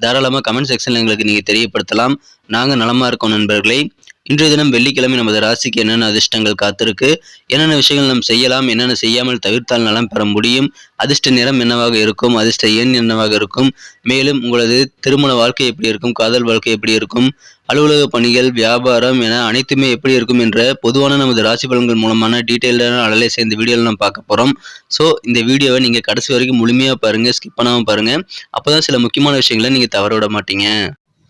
தாராளமா கமெண்ட் செக்ஷனில் எங்களுக்கு நீங்க தெரியப்படுத்தலாம். நாங்க நலமா இருக்கோம் நண்பர்களே. இன்றைய தினம் வெள்ளிக்கிழமை நமது ராசிக்கு என்னென்ன அதிர்ஷ்டங்கள் காத்திருக்கு? என்னென்ன விஷயங்கள் நாம் செய்யலாம்? என்னென்ன செய்யாமல் தவிர்த்தால் நலம் பெற முடியும்? அதிர்ஷ்ட நிறம் என்னவாக இருக்கும்? அதிர்ஷ்ட எண் என்னவாக இருக்கும்? மேலும் உங்களது திருமண வாழ்க்கை எப்படி இருக்கும்? காதல் வாழ்க்கை எப்படி இருக்கும்? அலுவலக பணிகள் வியாபாரம் என அனைத்துமே எப்படி இருக்கும் என்ற பொதுவான நமது ராசி பலன்கள் மூலமான டீட்டெயிலான அனலைஸ் இந்த வீடியோவில் நம்ம பார்க்க போகிறோம் ஸோ இந்த வீடியோவை நீங்கள் கடைசி வரைக்கும் முழுமையாக பாருங்கள் ஸ்கிப் பண்ணாமல் பாருங்கள் அப்போ தான் சில முக்கியமான விஷயங்களை நீங்கள் தவற விட மாட்டீங்க.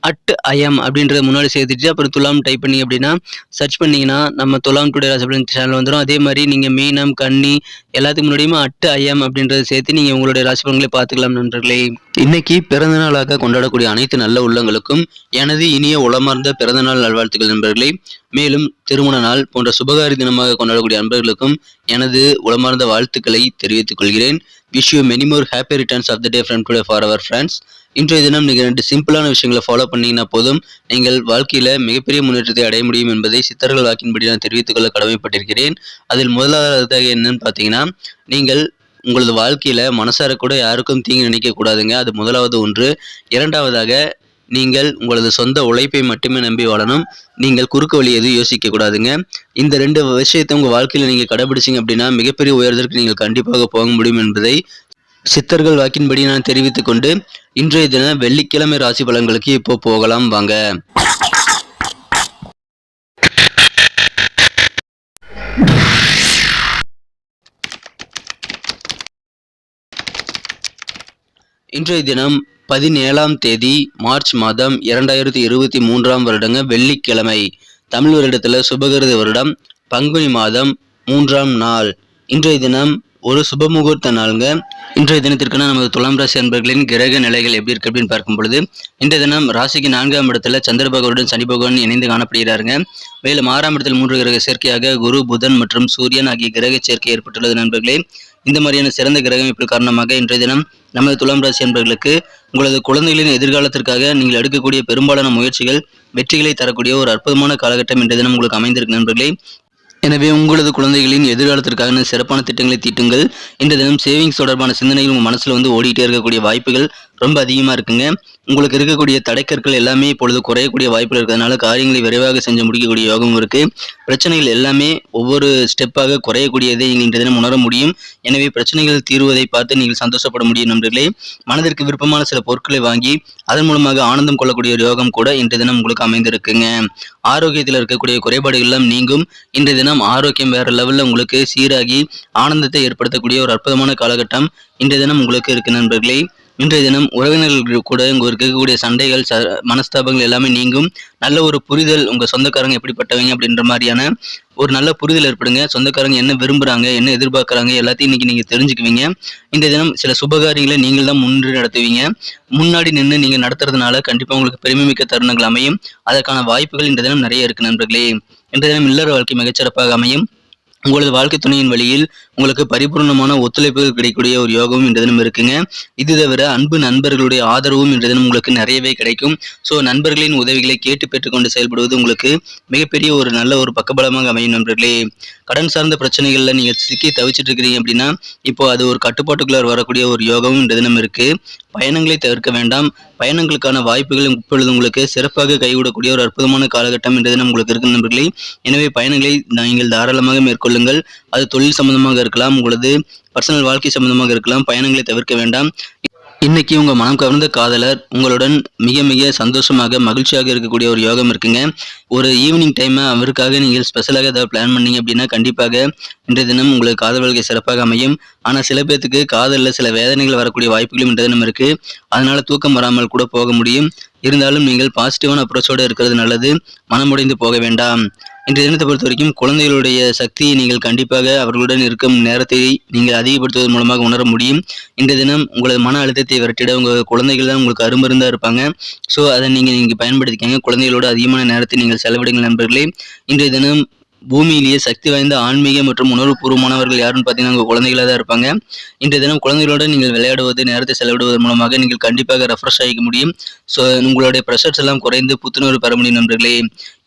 அட் ஐஎம் அப்படின்றத முன்னாடி சேர்த்துட்டு அப்புறம் துலாம் டைப் பண்ணி அப்படின்னா சர்ச் பண்ணிங்கன்னா நம்ம துலாம் டுடே ராசி சேனல் வந்துடும் அதே மாதிரி நீங்கள் மீனம் கன்னி எல்லாத்துக்கு முன்னாடியுமே அட்டு ஐஎம் அப்படின்றத சேர்த்து நீங்கள் உங்களுடைய ராசி பலன்களை பார்த்துக்கலாம் நண்பர்களே. இன்னைக்கு பிறந்த நாளாக கொண்டாடக்கூடிய அனைத்து நல்ல உள்ளங்களுக்கும் எனது இனிய உளமார்ந்த பிறந்தநாள் நல்வாழ்த்துக்கள் நண்பர்களே. மேலும் திருமண நாள் போன்ற சுபகாரி தினமாக கொண்டாடக்கூடிய நண்பர்களுக்கும் எனது உளமார்ந்த வாழ்த்துக்களை தெரிவித்துக் கொள்கிறேன். Wish you many more happy returns of the day friend today for our friends இன்றைய தினம் நீங்கள் ரெண்டு சிம்பிளான விஷயங்களை ஃபாலோ பண்ணீங்கன்னா போதும். நீங்கள் வாழ்க்கையில் மிகப்பெரிய முன்னேற்றத்தை அடைய முடியும் என்பதை சித்தர்கள் வாக்கின்படி நான் தெரிவித்துக் கொள்ள கடமைப்பட்டிருக்கிறேன். அதில் முதலாவதாக என்னன்னு பார்த்தீங்கன்னா நீங்கள் உங்களது வாழ்க்கையில் மனசார கூட யாருக்கும் தீங்கு நினைக்கக்கூடாதுங்க அது முதலாவது ஒன்று. இரண்டாவதாக நீங்கள் உங்களது சொந்த உழைப்பை மட்டுமே நம்பி வாழணும். நீங்கள் குறுக்கு வழி எதுவும் யோசிக்க கூடாதுங்க. இந்த ரெண்டு விஷயத்தை உங்கள் வாழ்க்கையில் நீங்கள் கடைபிடிச்சிங்க அப்படின்னா மிகப்பெரிய உயரத்திற்கு நீங்கள் கண்டிப்பாக போக முடியும் என்பதை சித்தர்கள் வாக்கின்படி நான் தெரிவித்துக் கொண்டு இன்றைய தின வெள்ளிக்கிழமை ராசி பலன்களுக்கு இப்போ போகலாம் வாங்க. இன்றைய தினம் பதினேழாம் தேதி மார்ச் மாதம் இரண்டாயிரத்தி இருபத்தி மூன்றாம் வருடங்க வெள்ளிக்கிழமை. தமிழ் வருடத்தில் சுபகிருத வருடம் பங்குனி மாதம் மூன்றாம் நாள். இன்றைய தினம் ஒரு சுபமுகூர்த்த நாளுங்க. இன்றைய தினத்திற்கான நமது துலாம் ராசி அன்பர்களின் கிரக நிலைகள் எப்படி இருக்கு அப்படின்னு பார்க்கும் பொழுது இன்றைய தினம் ராசிக்கு நான்காம் இடத்துல சந்திர பகவானுடன் சனி பகவான் இணைந்து காணப்படுகிறாருங்க. மேலும் ஆறாம் இடத்தில் மூன்று கிரக சேர்க்கையாக குரு புதன் மற்றும் சூரியன் ஆகிய கிரக சேர்க்கை ஏற்பட்டுள்ளது நண்பர்களே. இந்த மாதிரியான சிறந்த கிரகம் அமைப்பு காரணமாக இன்றைய தினம் நமது துலாம் ராசி என்பவர்களுக்கு உங்களது குழந்தைகளின் எதிர்காலத்திற்காக நீங்கள் எடுக்கக்கூடிய பெரும்பாலான முயற்சிகள் வெற்றிகளை தரக்கூடிய ஒரு அற்புதமான காலகட்டம் இன்றைய தினம் உங்களுக்கு அமைந்திருக்கு நண்பர்களே. எனவே உங்களது குழந்தைகளின் எதிர்காலத்திற்கான சிறப்பான திட்டங்களை தீட்டுங்கள். இந்த தினம் சேவிங்ஸ் தொடர்பான சிந்தனைகள் உங்கள் மனசில் வந்து ஓடிட்டே இருக்கக்கூடிய வாய்ப்புகள் ரொம்ப அதிகமாக இருக்குங்க. உங்களுக்கு இருக்கக்கூடிய தடைக்கற்கள் எல்லாமே இப்பொழுது குறையக்கூடிய வாய்ப்புகள் இருக்கிறதுனால காரியங்களை விரைவாக செஞ்சு முடிக்கக்கூடிய யோகம் இருக்குது பிரச்சனைகள் எல்லாமே ஒவ்வொரு ஸ்டெப்பாக குறையக்கூடியதை நீங்கள் இன்றைய தினம் உணர முடியும். எனவே பிரச்சனைகள் தீர்வதை பார்த்து நீங்கள் சந்தோஷப்பட முடியும் நண்பர்களே. மனதிற்கு விருப்பமான சில பொருட்களை வாங்கி அதன் மூலமாக ஆனந்தம் கொள்ளக்கூடிய ஒரு யோகம் கூட இன்றைய தினம் உங்களுக்கு அமைந்திருக்குங்க. ஆரோக்கியத்தில் இருக்கக்கூடிய குறைபாடுகள் எல்லாம் நீங்கும். இன்றைய தினம் ஆரோக்கியம் வேறு லெவலில் உங்களுக்கு சீராகி ஆனந்தத்தை ஏற்படுத்தக்கூடிய ஒரு அற்புதமான காலகட்டம் இன்றைய தினம் உங்களுக்கு இருக்கு நண்பர்களே. இன்றைய தினம் உறவினர்கள் கூட உங்க இருக்கக்கூடிய சண்டைகள் ச மனஸ்தாபங்கள் எல்லாமே நீங்கும். நல்ல ஒரு புரிதல் உங்கள் சொந்தக்காரங்க எப்படிப்பட்டவங்க அப்படின்ற மாதிரியான ஒரு நல்ல புரிதல் ஏற்படுங்க. சொந்தக்காரங்க என்ன விரும்புகிறாங்க என்ன எதிர்பார்க்குறாங்க எல்லாத்தையும் இன்னைக்கு நீங்கள் தெரிஞ்சுக்குவீங்க. இந்த தினம் சில சுபகாரியங்களை நீங்கள் தான் முன்னின்று நடத்துவீங்க. முன்னாடி நின்று நீங்கள் நடத்துறதுனால கண்டிப்பாக உங்களுக்கு பெருமைமிக்க தருணங்கள் அமையும். அதற்கான வாய்ப்புகள் இந்த தினம் நிறைய இருக்குது நண்பர்களே. இந்த தினம் இல்லற வாழ்க்கை மிகச்சிறப்பாக அமையும். உங்களது வாழ்க்கை துணையின் வழியில் உங்களுக்கு பரிபூர்ணமான ஒத்துழைப்புகள் கிடைக்கக்கூடிய ஒரு யோகமும் இன்று தினம் இருக்குங்க. இது தவிர அன்பு நண்பர்களுடைய ஆதரவும் இன்று தினம் உங்களுக்கு நிறையவே கிடைக்கும். ஸோ நண்பர்களின் உதவிகளை கேட்டு பெற்றுக்கொண்டு செயல்படுவது உங்களுக்கு மிகப்பெரிய ஒரு நல்ல ஒரு பக்கபலமாக அமையும் நண்பர்களே. கடன் சார்ந்த பிரச்சனைகளில் நீங்கள் சிக்கி தவிச்சிட்டு இருக்கிறீங்க அப்படின்னா இப்போ அது ஒரு கட்டுப்பாட்டுக்குள்ளார் வரக்கூடிய ஒரு யோகமும் இந்த தினம் இருக்கு. பயணங்களை தவிர்க்க வேண்டாம். பயணங்களுக்கான வாய்ப்புகள் இப்பொழுது உங்களுக்கு சிறப்பாக கைவிடக்கூடிய ஒரு அற்புதமான காலகட்டம் இந்த தினம் உங்களுக்கு இருக்கும் நண்பர்களே. எனவே பயணங்களை நீங்கள் தாராளமாக மேற்கொள்ளுங்கள். அது தொழில் சம்பந்தமாக இருக்கலாம் உங்களது பர்சனல் வாழ்க்கை சம்பந்தமாக இருக்கலாம் பயணங்களை தவிர்க்க வேண்டாம். இன்னைக்கு உங்கள் மனம் கவர்ந்த காதலர் உங்களுடன் மிக மிக சந்தோஷமாக மகிழ்ச்சியாக இருக்கக்கூடிய ஒரு யோகம் இருக்குங்க. ஒரு ஈவினிங் டைமை அவருக்காக நீங்கள் ஸ்பெஷலாக ஏதாவது பிளான் பண்ணீங்க அப்படின்னா கண்டிப்பாக இன்றைய தினம் உங்களுக்கு காதல் வாழ்க்கை சிறப்பாக அமையும். ஆனால் சில பேர்த்துக்கு காதலில் சில வேதனைகள் வரக்கூடிய வாய்ப்புகளும் இன்றைய தினம் இருக்குது அதனால் தூக்கம் வராமல் கூட போக முடியும். இருந்தாலும் நீங்கள் பாசிட்டிவான அப்ரோச்சோடு இருக்கிறது நல்லது. மனமுடைந்து போக வேண்டாம். இன்றைய தினத்தை பொறுத்த வரைக்கும் குழந்தைகளுடைய சக்தியை நீங்கள் கண்டிப்பாக அவர்களுடன் இருக்கும் நேரத்தை நீங்கள் அதிகப்படுத்துவதன் மூலமாக உணர முடியும். இன்றைய தினம் உங்களது மன அழுத்தத்தை விரட்டிட உங்கள் குழந்தைகள் தான் உங்களுக்கு அருமருந்தாக இருப்பாங்க. ஸோ அதை நீங்கள் நீங்கள் பயன்படுத்திக்கங்க. குழந்தைகளோட அதிகமான நேரத்தை நீங்கள் செலவிடுங்கள் நண்பர்களே. இன்றைய தினம் பூமியிலேயே சக்தி வாய்ந்த ஆன்மீக மற்றும் உணர்வுபூர்வமானவர்கள் யாருன்னு பார்த்தீங்கன்னா உங்கள் குழந்தைகளாக தான் இருப்பாங்க. இன்றைய தினம் குழந்தைகளோட நீங்கள் விளையாடுவது நேரத்தை செலவிடுவதன் மூலமாக நீங்கள் கண்டிப்பாக ரெஃப்ரெஷ் ஆகிக்க முடியும். ஸோ உங்களுடைய ப்ரெஷர்ஸ் எல்லாம் குறைந்து புத்துணர்வு பெற முடியும் நண்பர்களே.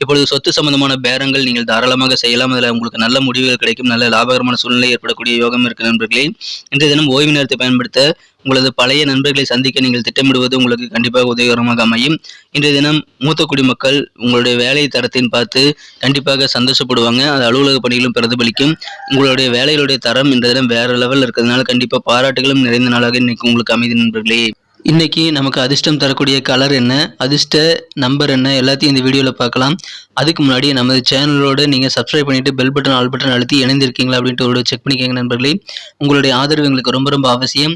இப்பொழுது சொத்து சம்பந்தமான பேரங்கள் நீங்கள் தாராளமாக செய்யலாம். அதில் உங்களுக்கு நல்ல முடிவுகள் கிடைக்கும். நல்ல லாபகரமான சூழ்நிலை ஏற்படக்கூடிய யோகம் இருக்கு நண்பர்களே. இன்றைய தினம் ஓய்வு நேரத்தை பயன்படுத்த உங்களது பழைய நண்பர்களை சந்திக்க நீங்கள் திட்டமிடுவது உங்களுக்கு கண்டிப்பாக உதவிகரமாக அமையும். இன்றைய தினம் மூத்த குடிமக்கள் உங்களுடைய வேலை தரத்தின் பார்த்து கண்டிப்பாக சந்தோஷப்படுவாங்க. அது அலுவலக பணிகளும் பிரதிபலிக்கும். உங்களுடைய வேலைகளுடைய தரம் இன்றைய தினம் வேற லெவலில் இருக்கிறதுனால கண்டிப்பாக பாராட்டுகளும் நிறைந்த நாளாக இன்னைக்கு உங்களுக்கு அமைதி நண்பர்களே. இன்னைக்கு நமக்கு அதிர்ஷ்டம் தரக்கூடிய கலர் என்ன? அதிர்ஷ்ட நம்பர் என்ன? எல்லாத்தையும் இந்த வீடியோவில் பார்க்கலாம். அதுக்கு முன்னாடி நமது சேனலோடு நீங்கள் சப்ஸ்கிரைப் பண்ணிட்டு பெல் பட்டன் ஆல் பட்டன் அழுத்தி இணைந்திருக்கீங்களா அப்படின்ட்டு ஒரு செக் பண்ணிக்கோங்க நண்பர்களே. உங்களுடைய ஆதரவு எங்களுக்கு ரொம்ப ரொம்ப அவசியம்.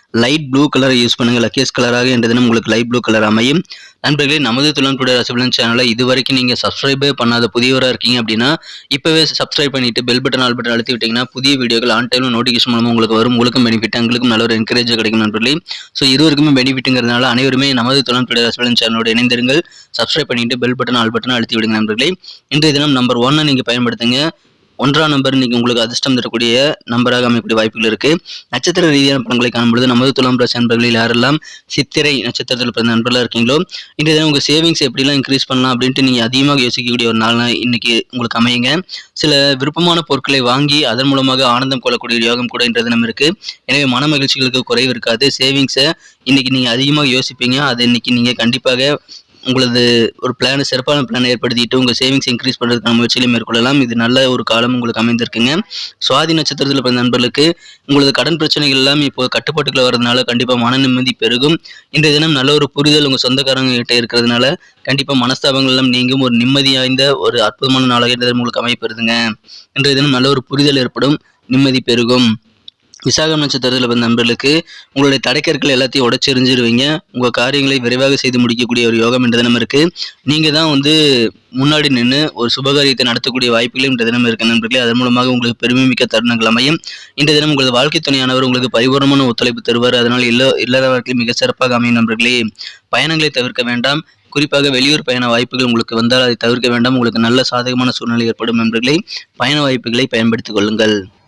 லைட் ப்ளூ கலரை யூஸ் பண்ணுங்கள் லக்கியஸ் கலராக என்ற தினம் உங்களுக்கு லைட் ப்ளூ கலர் அமையும். நண்பர்களே நமது துளம் டுடே ரசபலன் சேனலை இது வரைக்கும் நீங்கள் சப்ஸ்கிரைபே பண்ணாத புதியவராக இருக்கீங்க அப்படின்னா இப்போவே சப்ஸ்கிரைப் பண்ணிட்டு பெல் பட்டன் ஆல் பட்டன் அழுத்தி விட்டிங்கன்னா புதிய வீடியோகள் ஆன் டைம் நோட்டிஃபிகேஷன் மூலமாக உங்களுக்கு வரும். உங்களுக்கும் பெனிஃபிட் எங்களுக்கும் நல்ல ஒரு என்கரேஜ் கிடைக்கும் நண்பர்களே. ஸோ இருவருக்குமே பெனிஃபிட்டுங்கிறதுனால அனைவருமே நமது துளம் டுடே ரசபலன் சேனலோட இணைந்திருங்கள். சப்ஸ்கிரைப் பண்ணிவிட்டு பெல் பட்டன் ஆல் பட்டன் அழுத்தி விடுங்க நண்பர்களே. இன்றைய தினம் நம்பர் ஒன்னை நீங்கள் பயன்படுத்துங்க. ஒன்றாம் நம்பர் இன்னைக்கு உங்களுக்கு அதிர்ஷ்டம் தரக்கூடிய நம்பராக அமையக்கூடிய வாய்ப்புகள் இருக்கு. நட்சத்திர ரீதியான படங்களை காணும்பொழுது நமது துலாம் ராசி நண்பர்களில் யாரெல்லாம் சித்திரை நட்சத்திரத்தில் பிறந்த நண்பர்களாக இருக்கீங்களோ இன்றைய தினம் உங்கள் சேவிங்ஸ் எப்படிலாம் இன்க்ரீஸ் பண்ணலாம் அப்படின்ட்டு நீங்கள் அதிகமாக யோசிக்கக்கூடிய ஒரு நாள் இன்னைக்கு உங்களுக்கு அமையுங்க. சில விருப்பமான பொருட்களை வாங்கி அதன் மூலமாக ஆனந்தம் கொள்ளக்கூடிய யோகம் கூட இன்றைய தினம் இருக்கு. எனவே மன மகிழ்ச்சிகளுக்கு குறைவு இருக்காது. சேவிங்ஸை இன்னைக்கு நீங்கள் அதிகமாக யோசிப்பீங்க. அதை இன்னைக்கு நீங்கள் கண்டிப்பாக உங்களது ஒரு பிளான் சிறப்பான பிளான் ஏற்படுத்திட்டு உங்கள் சேவிங்ஸ் இன்க்ரீஸ் பண்ணுறதுக்கான முயற்சிகளை மேற்கொள்ளலாம். இது நல்ல ஒரு காலம் உங்களுக்கு அமைந்திருக்குங்க. சுவாதி நட்சத்திரத்தில் பிறந்த நண்பர்களுக்கு உங்களது கடன் பிரச்சனைகள் எல்லாம் இப்போ கட்டுப்பாட்டுக்குள்ள வரதுனால கண்டிப்பாக மன நிம்மதி பெருகும். இந்த தினம் நல்ல ஒரு புரிதல் உங்கள் சொந்தக்காரங்க கிட்ட இருக்கிறதுனால கண்டிப்பாக மனஸ்தாபங்கள் எல்லாம் நீங்கும். ஒரு நிம்மதி வாய்ந்த ஒரு அற்புதமான நாளாக இன்றைய உங்களுக்கு அமைப்பெறுதுங்க இன்றைய தினம் நல்ல ஒரு புரிதல் ஏற்படும். நிம்மதி பெருகும். விசாகம் நட்சத்திரத்தில் வந்த நண்பர்களுக்கு உங்களுடைய தடைக்கற்கள் எல்லாத்தையும் உடச்செறிஞ்சிருவீங்க. உங்கள் காரியங்களை விரைவாக செய்து முடிக்கக்கூடிய ஒரு யோகம் என்ற தினம் இருக்குது நீங்கள் தான் வந்து முன்னாடி நின்று ஒரு சுபகாரியத்தை நடத்தக்கூடிய வாய்ப்புகளும் இன்ற தினம் இருக்க நண்பர்களே. அதன் மூலமாக உங்களுக்கு பெருமை மிக்க தருணங்கள் அமையும். இந்த தினம் உங்களது வாழ்க்கை துணையானவர் உங்களுக்கு பரிபூர்ணமான ஒத்துழைப்பு தருவார். அதனால் இல்ல இல்லாதவர்கள் மிக சிறப்பாக அமையும் நண்பர்களே. பயணங்களை தவிர்க்க வேண்டாம். குறிப்பாக வெளியூர் பயண வாய்ப்புகள் உங்களுக்கு வந்தால் அதை தவிர்க்க வேண்டாம். உங்களுக்கு நல்ல சாதகமான சூழ்நிலை ஏற்படும் நண்பர்களே. பயண வாய்ப்புகளை பயன்படுத்திக் கொள்ளுங்கள்.